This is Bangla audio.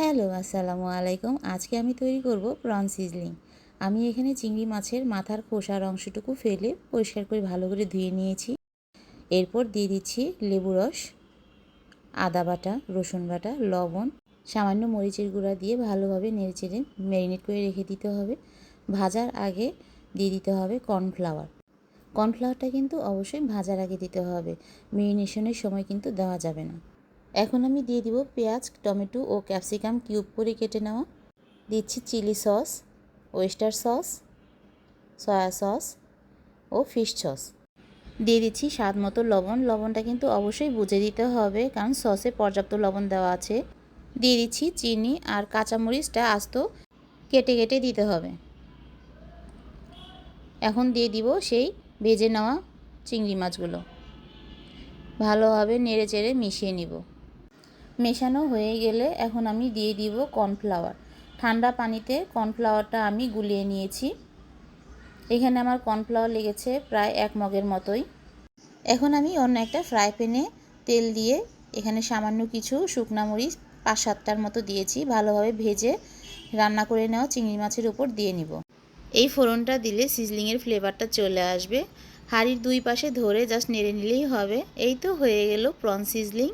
হ্যালো, আসসালামু আলাইকুম। আজকে আমি তৈরি করব প্রন সিজলিং আমি এখানে চিংড়ি মাছের মাথার খোসার অংশটুকু ফেলে পরিষ্কার করে ভালো করে ধুয়ে নিয়েছি। এরপর দিয়ে দিচ্ছি লেবু রস, আদা বাটা, রসুন বাটা, লবণ, সামান্য মরিচের গুঁড়া দিয়ে ভালোভাবে নেড়েচেড়ে ম্যারিনেট করে রেখে দিতে হবে। ভাজার আগে দিয়ে দিতে হবে কর্নফ্লাওয়ার। কর্নফ্লাওয়ারটা কিন্তু অবশ্যই ভাজার আগে দিতে হবে। মেরিনেশনের সময় কিন্তু দেওয়া যাবে না। এখন আমি দিয়ে দিব পেঁয়াজ, টমেটো ও ক্যাপসিকাম কিউব করে কেটে নেওয়া। দিচ্ছি chilli sauce, oyster sauce, soy sauce ও ফিশ সস। দিয়ে দিচ্ছি স্বাদ মতো লবণ। লবণটা কিন্তু অবশ্যই বুঝে দিতে হবে, কারণ সসে পর্যাপ্ত লবণ দেওয়া আছে। দিয়ে দিচ্ছি চিনি আর কাঁচামরিচটা আস্ত কেটে কেটে দিতে হবে। এখন দিয়ে দিব সেই ভেজে নেওয়া চিংড়ি মাছগুলো। ভালোভাবে নেড়ে চেড়ে মিশিয়ে নিব। মেশানো হয়ে গেলে এখন আমি দিয়ে দিব কর্নফ্লাওয়ার। ঠান্ডা পানিতে কর্নফ্লাওয়ারটা আমি গুলিয়ে নিয়েছি। এখানে আমার কর্নফ্লাওয়ার লেগেছে প্রায় এক মগের মতোই। এখন আমি অন্য একটা ফ্রাই প্যানে তেল দিয়ে এখানে সামান্য কিছু শুকনা মরিচ পাঁচ সাতটার মতো দিয়েছি। ভালোভাবে ভেজে রান্না করে নেওয়া চিংড়ি মাছের উপর দিয়ে নিব। এই ফোড়নটা দিলে সিজলিংয়ের ফ্লেভারটা চলে আসবে। হাঁড়ির দুই পাশে ধরে জাস্ট নেড়ে নিলেই হবে। এই তো হয়ে গেল প্রন সিজলিং।